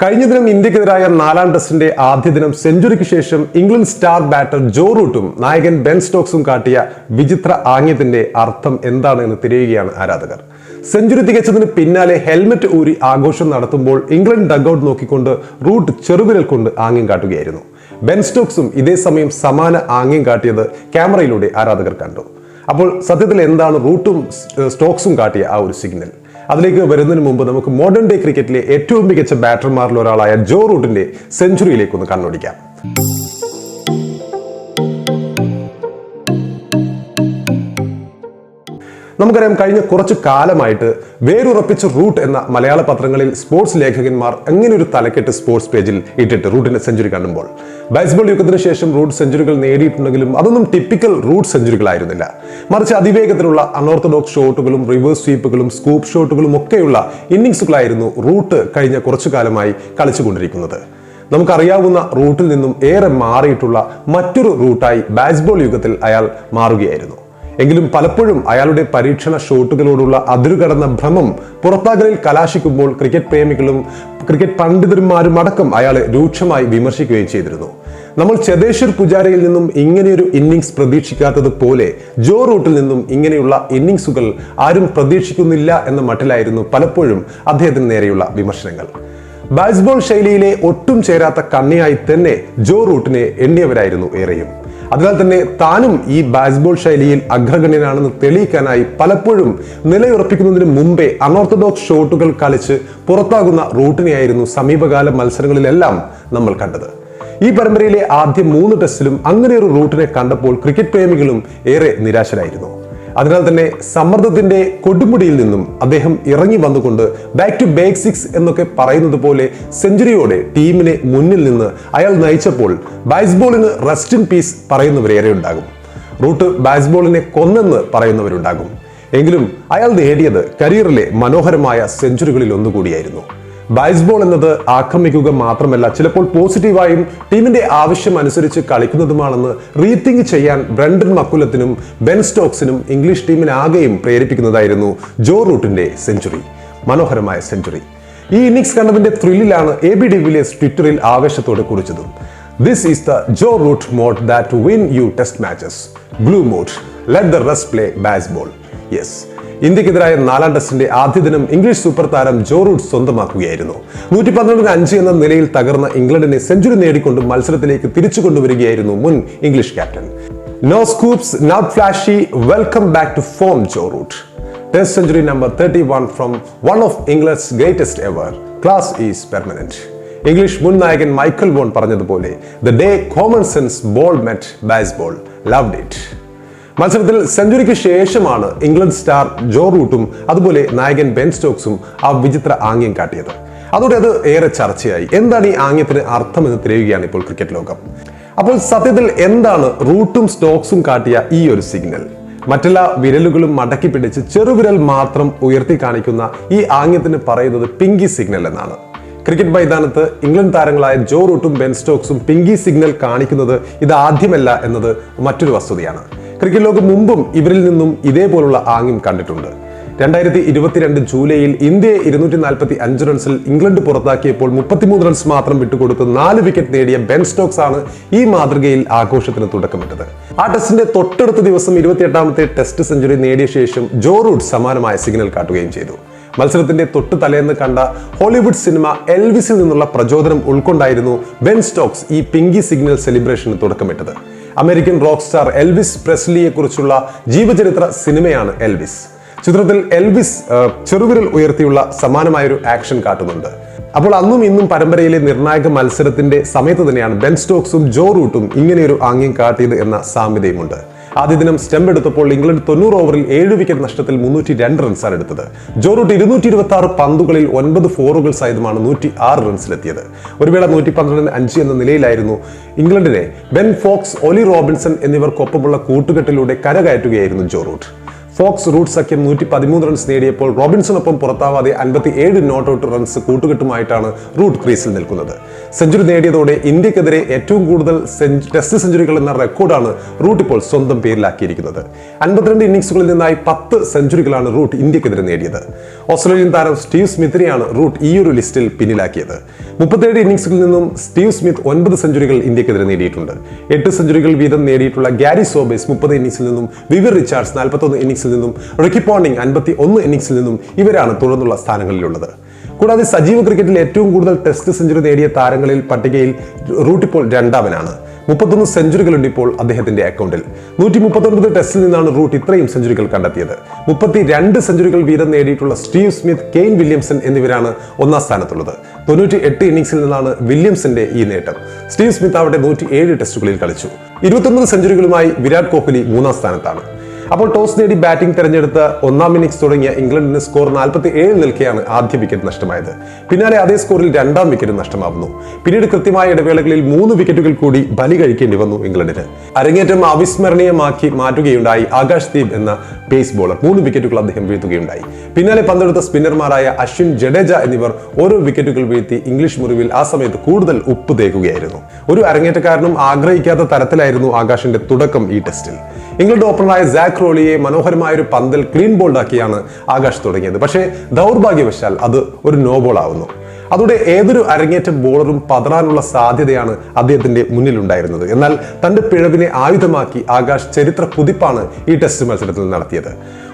കഴിഞ്ഞ ദിനം ഇന്ത്യക്കെതിരായ നാലാം ടെസ്റ്റിന്റെ ആദ്യ ദിനം സെഞ്ചുറിക്ക് ശേഷം ഇംഗ്ലണ്ട് സ്റ്റാർ ബാറ്റർ ജോ റൂട്ടും നായകൻ ബെൻ സ്റ്റോക്സും കാട്ടിയ വിചിത്ര ആംഗ്യത്തിന്റെ അർത്ഥം എന്താണ് എന്ന് തിരയുകയാണ് ആരാധകർ. സെഞ്ചുറി തികച്ചതിന് പിന്നാലെ ഹെൽമെറ്റ് ഊരി ആഘോഷം നടത്തുമ്പോൾ ഇംഗ്ലണ്ട് ഡഗ്ഔട്ട് നോക്കിക്കൊണ്ട് റൂട്ട് ചെറുവിരൽ കൊണ്ട് ആംഗ്യം കാട്ടുകയായിരുന്നു. ബെൻ സ്റ്റോക്സും ഇതേ സമയം സമാന ആംഗ്യം കാട്ടിയത് ക്യാമറയിലൂടെ ആരാധകർ കണ്ടു. അപ്പോൾ സത്യത്തിൽ എന്താണ് റൂട്ടും സ്റ്റോക്സും കാട്ടിയ ആ ഒരു സിഗ്നൽ? അതിലേക്ക് വരുന്നതിന് മുമ്പ് നമുക്ക് മോഡേൺ ഡേ ക്രിക്കറ്റിലെ ഏറ്റവും മികച്ച ബാറ്റർമാരിൽ ഒരാളായ ജോ റൂട്ടിന്റെ സെഞ്ചുറിയിലേക്ക് ഒന്ന് കണ്ണോടിക്കാം. നമുക്കറിയാം കഴിഞ്ഞ കുറച്ചു കാലമായിട്ട് വേരുറപ്പിച്ച റൂട്ട് എന്ന മലയാള പത്രങ്ങളിൽ സ്പോർട്സ് ലേഖകന്മാർ അങ്ങനെ ഒരു തലക്കെട്ട് സ്പോർട്സ് പേജിൽ ഇട്ടിട്ട് റൂട്ടിന്റെ സെഞ്ചുറി കാണുമ്പോൾ. ബേസ്ബോൾ യുഗത്തിന് ശേഷം റൂട്ട് സെഞ്ചുറികൾ നേടിയിട്ടുണ്ടെങ്കിലും അതൊന്നും ടിപ്പിക്കൽ റൂട്ട് സെഞ്ചുറികളായിരുന്നില്ല. മറിച്ച് അതിവേഗത്തിലുള്ള അൺഓർത്തഡോക്സ് ഷോട്ടുകളും റിവേഴ്സ് സ്വീപ്പുകളും സ്കൂപ്പ് ഷോട്ടുകളും ഒക്കെയുള്ള ഇന്നിങ്സുകളായിരുന്നു റൂട്ട് കഴിഞ്ഞ കുറച്ചു കാലമായി കളിച്ചുകൊണ്ടിരിക്കുന്നത്. നമുക്കറിയാവുന്ന റൂട്ടിൽ നിന്നും ഏറെ മാറിയിട്ടുള്ള മറ്റൊരു റൂട്ടായി ബാസ്ബോൾ യുഗത്തിൽ അയാൾ മാറുകയായിരുന്നു. എങ്കിലും പലപ്പോഴും അയാളുടെ പരീക്ഷണ ഷോട്ടുകളോടുള്ള അതിരുകടന്ന ഭ്രമം പുറത്താകലിൽ കലാശിക്കുമ്പോൾ ക്രിക്കറ്റ് പ്രേമികളും ക്രിക്കറ്റ് പണ്ഡിതന്മാരും അടക്കം അയാളെ രൂക്ഷമായി വിമർശിക്കുകയും ചെയ്തിരുന്നു. നമ്മൾ ചെതേശ്വർ പുജാരയിൽ നിന്നും ഇങ്ങനെയൊരു ഇന്നിങ്സ് പ്രതീക്ഷിക്കാത്തത് പോലെ ജോ റൂട്ടിൽ നിന്നും ഇങ്ങനെയുള്ള ഇന്നിങ്സുകൾ ആരും പ്രതീക്ഷിക്കുന്നില്ല എന്ന മട്ടിലായിരുന്നു പലപ്പോഴും അദ്ദേഹത്തിന് നേരെയുള്ള വിമർശനങ്ങൾ. ബാസ്ബോൾ ശൈലിയിലെ ഒട്ടും ചേരാത്ത കണ്ണിയായി തന്നെ ജോ റൂട്ടിനെ എണ്ണിയവരായിരുന്നു ഏറെയും. അതിനാൽ തന്നെ താനും ഈ ബാസ്ബോൾ ശൈലിയിൽ അഗ്രഗണ്യനാണെന്ന് തെളിയിക്കാനായി പലപ്പോഴും നിലയുറപ്പിക്കുന്നതിന് മുമ്പേ അനോർത്തഡോക്സ് ഷോട്ടുകൾ കളിച്ച് പുറത്താകുന്ന റൂട്ടിനെയായിരുന്നു സമീപകാല മത്സരങ്ങളിലെല്ലാം നമ്മൾ കണ്ടത്. ഈ പരമ്പരയിലെ ആദ്യ മൂന്ന് ടെസ്റ്റിലും അങ്ങനെ ഒരു റൂട്ടിനെ കണ്ടപ്പോൾ ക്രിക്കറ്റ് പ്രേമികളും ഏറെ നിരാശരായിരുന്നു. അതിനാൽ തന്നെ സമ്മർദ്ദത്തിന്റെ കൊടുമുടിയിൽ നിന്നും അദ്ദേഹം ഇറങ്ങി വന്നുകൊണ്ട് ബാക്ക് ടു ബേസിക്സ് എന്നൊക്കെ പറയുന്നത് പോലെ സെഞ്ചുറിയോടെ ടീമിനെ മുന്നിൽ നിന്ന് അയാൾ നയിച്ചപ്പോൾ ബാസ്ബോളിന് റെസ്റ്റ് ഇൻ പീസ് പറയുന്നവരേറെ ഉണ്ടാകും റൂട്ട് ബാസ്ബോളിനെ കൊന്നെന്ന് പറയുന്നവരുണ്ടാകും. എങ്കിലും അയാൾ നേടിയത് കരിയറിലെ മനോഹരമായ സെഞ്ചുറികളിൽ ഒന്നുകൂടിയായിരുന്നു. ബൈസ്ബോൾ എന്നത് ആക്രമിക്കുക മാത്രമല്ല ചിലപ്പോൾ പോസിറ്റീവായും ടീമിന്റെ ആവശ്യം അനുസരിച്ച് കളിക്കുന്നതുമാണെന്ന് റീതിങ്ക് ചെയ്യാൻ ബ്രണ്ടൻ മക്കുലത്തിനും ബെൻ സ്റ്റോക്സിനും ഇംഗ്ലീഷ് ടീമിനാകെയും പ്രേരിപ്പിക്കുന്നതായിരുന്നു ജോ റൂട്ടിന്റെ സെഞ്ചുറി മനോഹരമായ സെഞ്ചുറി ഈ ഇന്നിങ്സ് കണ്ടതിന്റെ ത്രില്ലിലാണ് എ ബി ഡിവിലിയേഴ്സ് ട്വിറ്ററിൽ ആവേശത്തോടെ കുറിച്ചതും. This is the Joe Root mode that win you test matches blue mode let the rest play bazball yes ഇന്ത്യക്കെതിരായ നാലാം ടെസ്റ്റിന്റെ ആദ്യ ദിനം ഇംഗ്ലീഷ് സൂപ്പർ താരം ജോ റൂട്ട് സ്വന്തമാക്കുകയായിരുന്നു. നൂറ്റി പന്ത്രണ്ടിന് അഞ്ച് എന്ന നിലയിൽ തകർന്ന ഇംഗ്ലണ്ടിനെ സെഞ്ചുറി നേടിക്കൊണ്ട് മത്സരത്തിലേക്ക് തിരിച്ചു കൊണ്ടുവരികയായിരുന്നു മുൻ English captain. No scoops not flashy welcome back to form Joe Root. Test century number thirty one from one of England's greatest ever. Class is permanent. English മുൻ നായകൻ മൈക്കൽ ബോൺ പറഞ്ഞതുപോലെ the day common sense ball met bazball. Love it. മത്സരത്തിൽ സെഞ്ചുറിക്ക് ശേഷമാണ് England star ജോ റൂട്ടും അതുപോലെ നായകൻ Ben സ്റ്റോക്സും ആ വിചിത്ര ആംഗ്യം കാട്ടിയത്. അതോടെ അത് ഏറെ ചർച്ചയായി. എന്താണ് ഈ ആംഗ്യത്തിന് അർത്ഥമെന്ന് തിരയുകയാണ് ഇപ്പോൾ ക്രിക്കറ്റ് ലോകം. അപ്പോൾ സത്യത്തിൽ എന്താണ് റൂട്ടും സ്റ്റോക്സും കാട്ടിയ ഈ ഒരു സിഗ്നൽ? മറ്റെല്ലാ വിരലുകളും മടക്കി പിടിച്ച് ചെറുവിരൽ മാത്രം ഉയർത്തി കാണിക്കുന്ന ഈ ആംഗ്യത്തിന് പറയുന്നത് പിങ്കി സിഗ്നൽ എന്നാണ്. ക്രിക്കറ്റ് മൈതാനത്ത് ഇംഗ്ലണ്ട് താരങ്ങളായ ജോ റൂട്ടും ബെൻ സ്റ്റോക്സും പിങ്കി സിഗ്നൽ കാണിക്കുന്നത് ഇത് ആദ്യമല്ല എന്നത് മറ്റൊരു വസ്തുതയാണ്. ക്രിക്കറ്റ് ലോകം മുമ്പും ഇവരിൽ നിന്നും ഇതേപോലുള്ള ആംഗ്യം കണ്ടിട്ടുണ്ട്. രണ്ടായിരത്തി ഇരുപത്തിരണ്ട് ജൂലൈയിൽ ഇന്ത്യയെ ഇരുന്നൂറ്റി നാൽപ്പത്തി അഞ്ച് റൺസിൽ ഇംഗ്ലണ്ട് പുറത്താക്കിയപ്പോൾ മുപ്പത്തിമൂന്ന് റൺസ് മാത്രം വിട്ടുകൊടുത്ത് നാല് വിക്കറ്റ് നേടിയ ബെൻ സ്റ്റോക്സ് ആണ് ഈ മാതൃകയിൽ ആഘോഷത്തിന് തുടക്കമിട്ടത്. ആ ടെസ്റ്റിന്റെ തൊട്ടടുത്ത ദിവസം ഇരുപത്തിയെട്ടാമത്തെ ടെസ്റ്റ് സെഞ്ചുറി നേടിയ ശേഷം ജോ സമാനമായ സിഗ്നൽ കാട്ടുകയും ചെയ്തു. മത്സരത്തിന്റെ തൊട്ട് തലേന്ന് കണ്ട ഹോളിവുഡ് സിനിമ എൽവിസിൽ നിന്നുള്ള പ്രചോദനം ഉൾക്കൊണ്ടായിരുന്നു ബെൻ സ്റ്റോക്സ് ഈ പിങ്കി സിഗ്നൽ സെലിബ്രേഷന് തുടക്കമിട്ടത്. അമേരിക്കൻ റോക്ക് സ്റ്റാർ എൽവിസ് പ്രസ്ലിയെ കുറിച്ചുള്ള ജീവചരിത്ര സിനിമയാണ് എൽവിസ്. ചിത്രത്തിൽ എൽവിസ് ചെറുവിരൽ ഉയർത്തിയുള്ള സമാനമായൊരു ആക്ഷൻ കാട്ടുന്നുണ്ട്. അപ്പോൾ അന്നും ഇന്നും പരമ്പരയിലെ നിർണായക മത്സരത്തിന്റെ സമയത്ത് തന്നെയാണ് ബെൻ സ്റ്റോക്സും ജോ റൂട്ടും ഇങ്ങനെയൊരു ആംഗ്യം കാട്ടിയത് എന്ന സാമ്യതയുമുണ്ട്. ആദ്യ ദിനം സ്റ്റംപ് എടുത്തപ്പോൾ ഇംഗ്ലണ്ട് തൊണ്ണൂറ് ഓവറിൽ ഏഴ് വിക്കറ്റ് നഷ്ടത്തിൽ മുന്നൂറ്റി രണ്ട് റൺസാണ് എടുത്തത്. ജോറൂട്ട് ഇരുന്നൂറ്റി ഇരുപത്തി ആറ് പന്തുകളിൽ ഒൻപത് ഫോറുകൾ സഹിതമാണ് നൂറ്റി ആറ് റൺസിലെത്തിയത്. ഒരു വേള നൂറ്റി പന്ത്രണ്ടിന് അഞ്ച് എന്ന നിലയിലായിരുന്നു ഇംഗ്ലണ്ടിനെ ബെൻ ഫോക്സ് ഒലി റോബിൻസൺ എന്നിവർക്കൊപ്പമുള്ള കൂട്ടുകെട്ടിലൂടെ കരകയറ്റുകയായിരുന്നു ജോ റൂട്ട്. ഫോക്സ് റൂട്ട് സഖ്യം നൂറ്റി പതിമൂന്ന് റൺസ് നേടിയപ്പോൾ റോബിൻസണൊപ്പം പുറത്താവാതെ അൻപത്തി ഏഴ് നോട്ട് ഔട്ട് റൺസ് കൂട്ടുകെട്ടുമായിട്ടാണ് റൂട്ട് ക്രീസിൽ നിൽക്കുന്നത്. സെഞ്ചുറി നേടിയതോടെ ഇന്ത്യക്കെതിരെ ഏറ്റവും കൂടുതൽ ടെസ്റ്റ് സെഞ്ചുറികൾ എന്ന റെക്കോർഡാണ് റൂട്ട് ഇപ്പോൾ സ്വന്തം പേരിലാക്കിയിരിക്കുന്നത്. അൻപത്തിരണ്ട് ഇന്നിംഗ്സുകളിൽ നിന്നായി പത്ത് സെഞ്ചുറികളാണ് റൂട്ട് ഇന്ത്യക്കെതിരെ നേടിയത്. ഓസ്ട്രേലിയൻ താരം സ്റ്റീവ് സ്മിത്തിനെയാണ് റൂട്ട് ഈ ഒരു ലിസ്റ്റിൽ പിന്നിലാക്കിയത്. മുപ്പത്തേഴ് ഇന്നിംഗ്സുകളിൽ നിന്നും സ്റ്റീവ് സ്മിത്ത് ഒൻപത് സെഞ്ചുറികൾ ഇന്ത്യക്കെതിരെ നേടിയിട്ടുണ്ട്. എട്ട് സെഞ്ചുറികൾ വീതം നേടിയിട്ടുള്ള ഗാരി സോബേസ് മുപ്പത് ഇന്നിംഗ്സിൽ നിന്നും വിവിർ റിച്ചാർഡ്സ് നാൽപ്പത്തൊന്ന് ഇന്നിംഗ്സിൽ നിന്നും റിക്കി പോണ്ടിങ് അൻപത്തി ഒന്ന് ഇന്നിംഗ്സിൽ നിന്നും ഇവരാണ് തുടർന്നുള്ള സ്ഥാനങ്ങളിലുള്ളത്. കൂടാതെ സജീവ ക്രിക്കറ്റിൽ ഏറ്റവും കൂടുതൽ ടെസ്റ്റ് സെഞ്ചുറി നേടിയ താരങ്ങളിൽ പട്ടികയിൽ റൂട്ട് ഇപ്പോൾ രണ്ടാമനാണ്. മുപ്പത്തൊന്ന് സെഞ്ചുറികളുണ്ട് ഇപ്പോൾ അദ്ദേഹത്തിന്റെ അക്കൗണ്ടിൽ. നൂറ്റി മുപ്പത്തൊൻപത് ടെസ്റ്റിൽ നിന്നാണ് റൂട്ട് ഇത്രയും സെഞ്ചുറികൾ കണ്ടെത്തിയത്. മുപ്പത്തി രണ്ട് സെഞ്ചുറികൾ വീതം നേടിയിട്ടുള്ള സ്റ്റീവ് സ്മിത്ത് കെയ്ൻ വില്യംസൺ എന്നിവരാണ് ഒന്നാം സ്ഥാനത്തുള്ളത്. തൊണ്ണൂറ്റി എട്ട് ഇന്നിംഗ്സിൽ നിന്നാണ് വില്യംസിന്റെ ഈ നേട്ടം. സ്റ്റീവ് സ്മിത്ത് അവിടെ നൂറ്റി ഏഴ് ടെസ്റ്റുകളിൽ കളിച്ചു. ഇരുപത്തൊൻപത് സെഞ്ചുറികളുമായി വിരാട് കോഹ്ലി മൂന്നാം സ്ഥാനത്താണ്. അപ്പോൾ ടോസ് നേടി ബാറ്റിംഗ് തെരഞ്ഞെടുത്ത ഒന്നാം ഇന്നിംഗ്സ് തുടങ്ങിയ ഇംഗ്ലണ്ടിന് സ്കോർ നാൽപ്പത്തി ഏഴ് നിൽക്കെയാണ് ആദ്യ വിക്കറ്റ് നഷ്ടമായത്. പിന്നാലെ അതേ സ്കോറിൽ രണ്ടാം വിക്കറ്റ് നഷ്ടമാവുന്നു. പിന്നീട് കൃത്യമായ ഇടവേളകളിൽ മൂന്ന് വിക്കറ്റുകൾ കൂടി ബലി കഴിക്കേണ്ടി വന്നു ഇംഗ്ലണ്ടിന്. അരങ്ങേറ്റം അവിസ്മരണീയമാക്കി മാറ്റുകയുണ്ടായി ആകാശ് ദീപ് എന്ന പേസ് ബോളർ മൂന്ന് വിക്കറ്റുകൾ അദ്ദേഹം വീഴ്ത്തുകയുണ്ടായി. പിന്നാലെ പന്തെടുത്ത സ്പിന്നർമാരായ അശ്വിൻ ജഡേജ എന്നിവർ ഓരോ വിക്കറ്റുകൾ വീഴ്ത്തി ഇംഗ്ലീഷ് മുറിവിൽ ആ സമയത്ത് കൂടുതൽ ഉപ്പ് തേക്കുകയായിരുന്നു. ഒരു അരങ്ങേറ്റക്കാരനും ആഗ്രഹിക്കാത്ത തരത്തിലായിരുന്നു ആകാശിന്റെ തുടക്കം ഈ ടെസ്റ്റിൽ ഇംഗ്ലണ്ട് ഓപ്പണറായ സാക് റോളിയെ മനോഹരമായ ഒരു പന്തൽ ക്ലീൻ ബോൾഡാക്കിയാണ് ആകാശ് തുടങ്ങിയത്. പക്ഷേ ദൗർഭാഗ്യവശാൽ അത് ഒരു നോ ബോൾ ആവുന്നു. അതോടെ ഏതൊരു അരങ്ങേറ്റ ബോളറും പതറാനുള്ള സാധ്യതയാണ് അദ്ദേഹത്തിന്റെ മുന്നിലുണ്ടായിരുന്നത്. എന്നാൽ തന്റെ പിഴവിനെ ആയുധമാക്കി ആകാശ് ചരിത്ര കുതിപ്പാണ് ഈ ടെസ്റ്റ് മത്സരത്തിൽ നടത്തിയത്.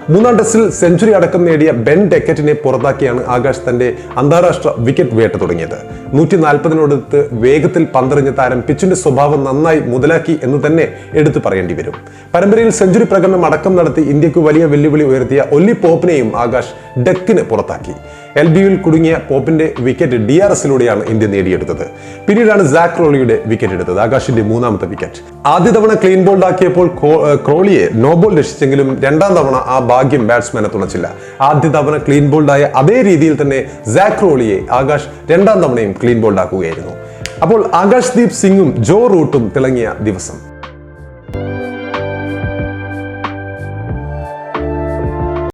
മൂന്നാം ടെസ്റ്റിൽ സെഞ്ചുറി അടക്കം നേടിയ ബെൻ ഡെക്കറ്റിനെ പുറത്താക്കിയാണ് ആകാശ് തന്റെ അന്താരാഷ്ട്ര വിക്കറ്റ് വേട്ട തുടങ്ങിയത്. നൂറ്റി നാൽപ്പതിനോടത്ത് വേഗത്തിൽ പന്തെറിഞ്ഞ താരം പിച്ചിന്റെ സ്വഭാവം നന്നായി മുതലാക്കി എന്ന് തന്നെ എടുത്തു പറയേണ്ടി വരും. പരമ്പരയിൽ സെഞ്ചുറി പ്രകടനം അടക്കം നടത്തി ഇന്ത്യയ്ക്ക് വലിയ വെല്ലുവിളി ഉയർത്തിയ ഒല്ലി പോപ്പിനെയും ആകാശ് ഡെക്കിന് പുറത്താക്കി. എൽ ബിയിൽ കുടുങ്ങിയ പോപ്പിന്റെ വിക്കറ്റ് ഡി ആർ എസിലൂടെയാണ് ഇന്ത്യ നേടിയെടുത്തത്. പിന്നീടാണ് സാക് ക്രോളിയുടെ വിക്കറ്റ് എടുത്തത്. ആകാശിന്റെ മൂന്നാമത്തെ വിക്കറ്റ്. ആദ്യ തവണ ക്ലീൻ ബോൾഡ് ആക്കിയപ്പോൾ ക്രോളിയെ നോ ബോൾ രക്ഷിച്ചെങ്കിലും രണ്ടാം തവണ ആ ഭാഗ്യം ബാറ്റ്സ്മാനെ തുണച്ചില്ല. ആദ്യ തവണ ക്ലീൻ ബോൾഡ് ആയ അതേ രീതിയിൽ തന്നെ സാക് ക്രോളിയെ ആകാശ് രണ്ടാം തവണയും ക്ലീൻ ബോൾഡ് ആക്കുകയായിരുന്നു. അപ്പോൾ ആകാശ് ദീപ് സിംഗും ജോ റൂട്ടും തിളങ്ങിയ ദിവസം.